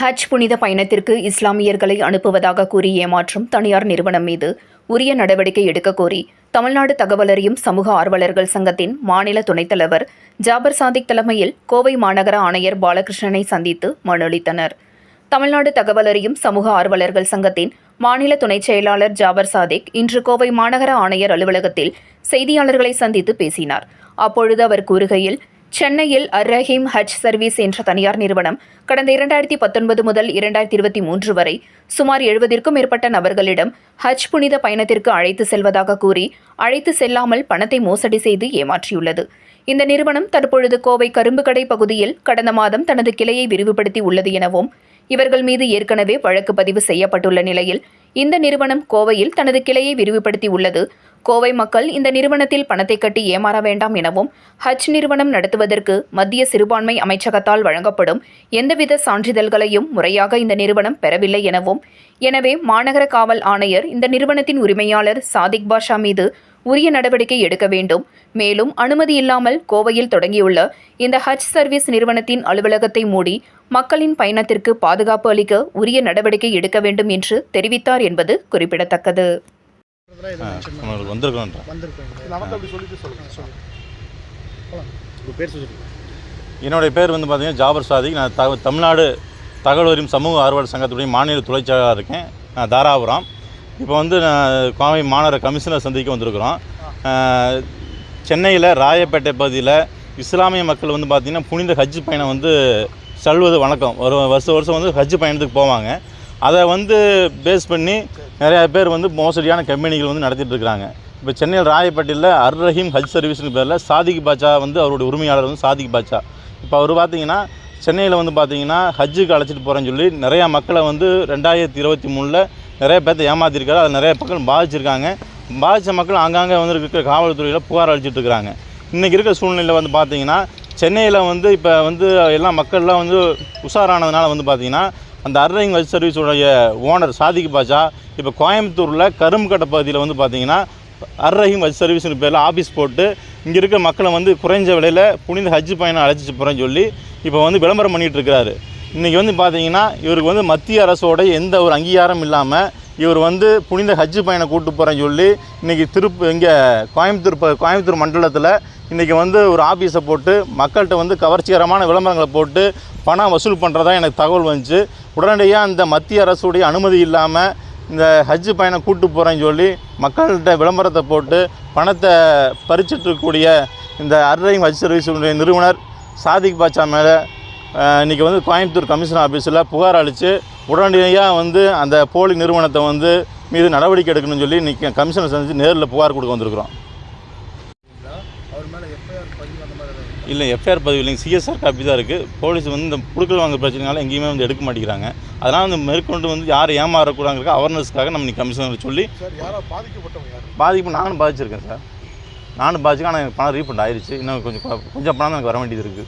ஹஜ் புனித பயணத்திற்கு இஸ்லாமியர்களை அனுப்புவதாக கூறி ஏமாற்றும் தனியார் நிறுவனம் மீது உரிய நடவடிக்கை எடுக்கக் கோரி தமிழ்நாடு தகவலறியும் சமூக ஆர்வலர்கள் சங்கத்தின் மாநில துணைத் தலைவர் ஜாபர் சாதிக் தலைமையில் கோவை மாநகர ஆணையர் பாலகிருஷ்ணனை சந்தித்து மனு அளித்தனர். தமிழ்நாடு தகவலறியும் சமூக ஆர்வலர்கள் சங்கத்தின் மாநில துணைச் செயலாளர் ஜாபர் சாதிக் இன்று கோவை மாநகர ஆணையர் அலுவலகத்தில் செய்தியாளர்களை சந்தித்து பேசினார். அப்பொழுது அவர் கூறுகையில் சென்னையில் அர் ரஹீம் ஹஜ் சர்வீஸ் என்ற தனியார் நிறுவனம் கடந்த இரண்டாயிரத்தி பத்தொன்பது முதல் இரண்டாயிரத்தி இருபத்தி மூன்று வரை சுமார் எழுபதிற்கும் மேற்பட்ட நபர்களிடம் ஹஜ் புனித பயணத்திற்கு அழைத்து செல்வதாக கூறி அழைத்து செல்லாமல் பணத்தை மோசடி செய்து ஏமாற்றியுள்ளது. இந்த நிறுவனம் தற்பொழுது கோவை கரும்புக்கடை பகுதியில் கடந்த மாதம் தனது கிளையை விரிவுபடுத்தி உள்ளது எனவும் இவர்கள் மீது ஏற்கனவே வழக்கு பதிவு செய்யப்பட்டுள்ள நிலையில் இந்த நிறுவனம் கோவையில் தனது கிளையை விரிவுபடுத்தி உள்ளது. கோவை மக்கள் இந்த நிறுவனத்தில் பணத்தை கட்டி ஏமாற வேண்டாம் எனவும் ஹஜ் நிறுவனம் நடத்துவதற்கு மத்திய சிறுபான்மை அமைச்சகத்தால் வழங்கப்படும் எந்தவித சான்றிதழ்களையும் முறையாக இந்த நிறுவனம் பெறவில்லை எனவும் எனவே மாநகர காவல் ஆணையர் இந்த நிறுவனத்தின் உரிமையாளர் சாதிக் பாஷா மீது உரிய நடவடிக்கை எடுக்க வேண்டும். மேலும் அனுமதி இல்லாமல் கோவையில் தொடங்கியுள்ள இந்த ஹஜ் சர்வீஸ் நிறுவனத்தின் அலுவலகத்தை மூடி மக்களின் பயணத்திற்கு பாதுகாப்பு அளிக்க உரிய நடவடிக்கை எடுக்க வேண்டும் என்று தெரிவித்தார் என்பது குறிப்பிடத்தக்கது. நம்மளுக்கு பேர் சொல்லிட்டு என்னுடைய பேர் வந்து பார்த்தீங்கன்னா ஜாபர் சாதிக். நான் த தமிழ்நாடு தகவல் சமூக ஆர்வலர் சங்கத்துடைய மாநில துணைச் செயலாளராக இருக்கேன். நான் தாராபுரம். இப்போ வந்து நான் கோவை மாநகர கமிஷனர் சந்திக்க வந்திருக்கிறோம். சென்னையில் ராயப்பேட்டை பகுதியில் இஸ்லாமிய மக்கள் வந்து பார்த்திங்கன்னா புனித ஹஜ் பயணம் வந்து செல்வது வணக்கம். ஒரு வருஷம் வருஷம் வந்து ஹஜ் பயணத்துக்கு போவாங்க. அதை வந்து பேஸ் பண்ணி நிறையா பேர் வந்து மோசடியான கம்பெனிகள் வந்து நடத்திட்டு இருக்கிறாங்க இப்போ சென்னையில் ராயப்பேட்டையில் அர் ரஹீம் ஹஜ் சர்வீஸ்னு பேரில் சாதிக் பாட்சா வந்து அவருடைய உரிமையாளர் வந்து சாதிக் பாட்சா இப்போ அவர் பார்த்தீங்கன்னா சென்னையில் வந்து பார்த்தீங்கன்னா ஹஜ்ஜுக்கு அழைச்சிட்டு போகிறேன்னு சொல்லி நிறையா மக்களை வந்து ரெண்டாயிரத்தி இருபத்தி மூணில் நிறைய பேர்த்த ஏமாற்றிருக்காரு அது நிறைய மக்கள் பாதிச்சிருக்காங்க. பாதித்த மக்கள் ஆங்காங்கே வந்து இருக்கிற காவல்துறையில் புகார் அளிச்சிட்டு இருக்கிறாங்க இன்றைக்கி இருக்கிற சூழ்நிலையில் வந்து பார்த்தீங்கன்னா சென்னையில் வந்து இப்போ வந்து எல்லா மக்கள்லாம் வந்து உஷாரானதுனால வந்து பார்த்திங்கன்னா அந்த அர்ரிங் வெல் சர்வீஸுடைய ஓனர் சாதிக் பாஷா இப்போ கோயம்புத்தூரில் கரும்புக்கட்டை பகுதியில் வந்து பார்த்தீங்கன்னா அர்ரஹிம் ஹஜ் சர்வீஸ்னு பேரில் ஆஃபீஸ் போட்டு இங்கே இருக்கிற மக்களை வந்து குறைஞ்ச விலையில் புனித ஹஜ் பயணம் அழைச்சிட்டு போகிறேன்னு சொல்லி இப்போ வந்து விளம்பரம் பண்ணிகிட்டு இருக்கிறாரு இன்றைக்கி வந்து பார்த்தீங்கன்னா இவருக்கு வந்து மத்திய அரசோட எந்த ஒரு அங்கீகாரம் இல்லாமல் இவர் வந்து புனித ஹஜ் பயணம் கூட்டு போகிறேன்னு சொல்லி இன்றைக்கி திருப்பு இங்கே கோயம்புத்தூர் ப- கோயம்புத்தூர் மண்டலத்தில் இன்றைக்கி வந்து ஒரு ஆஃபீஸை போட்டு மக்கள்கிட்ட வந்து கவர்ச்சிகரமான விளம்பரங்களை போட்டு பணம் வசூல் பண்ணுறதா எனக்கு தகவல் வந்துச்சு. உடனடியாக அந்த மத்திய அரசுடைய அனுமதி இல்லாமல் இந்த ஹஜ்ஜு பயணம் கூட்டு போகிறேன்னு சொல்லி மக்கள்கிட்ட விளம்பரத்தை போட்டு பணத்தை பறிச்சிட்டு இருக்கக்கூடிய இந்த அர்ரைங் ஹஜ் சர்வீஸுடைய நிறுவனர் சாதிக் பாட்சா மேலே இன்றைக்கி வந்து கோயம்புத்தூர் கமிஷனர் ஆஃபீஸில் புகார் அளித்து உடனடியாக வந்து அந்த போலி நிறுவனத்தை வந்து மீது நடவடிக்கை எடுக்கணும்னு சொல்லி இன்றைக்கி கமிஷனர் சந்தித்து நேரில் புகார் கொடுக்க வந்திருக்கிறோம் அவர் மேலே எஃப்ஐஆர் பதிவு அந்த மாதிரி ஏதாவது இல்லை எஃப்ஐஆர் பதிவு இல்லைங்க. சிஎஸ்ஆர் காப்பி தான் இருக்குது போலீஸ் வந்து இந்த குடுக்கல் வாங்க பிரச்சனைனால எங்கேயுமே வந்து எடுக்க மாட்டேங்கிறாங்க. அதனால் வந்து மேற்கொண்டு வந்து யார் ஏமாறக்கூடாங்கிற அவேர்னஸ்க்காக நம்ம இன்னைக்கு கமிஷனர் சொல்லி பாதிப்பு நானும் பாதிச்சிருக்கேன் சார். நானும் பாதிச்சிருக்கேன் ஆனால் எனக்கு பணம் ரீஃபண்ட் ஆயிடுச்சு இன்னும் கொஞ்சம் கொஞ்சம் பணம் எனக்கு வர வேண்டியது இருக்குது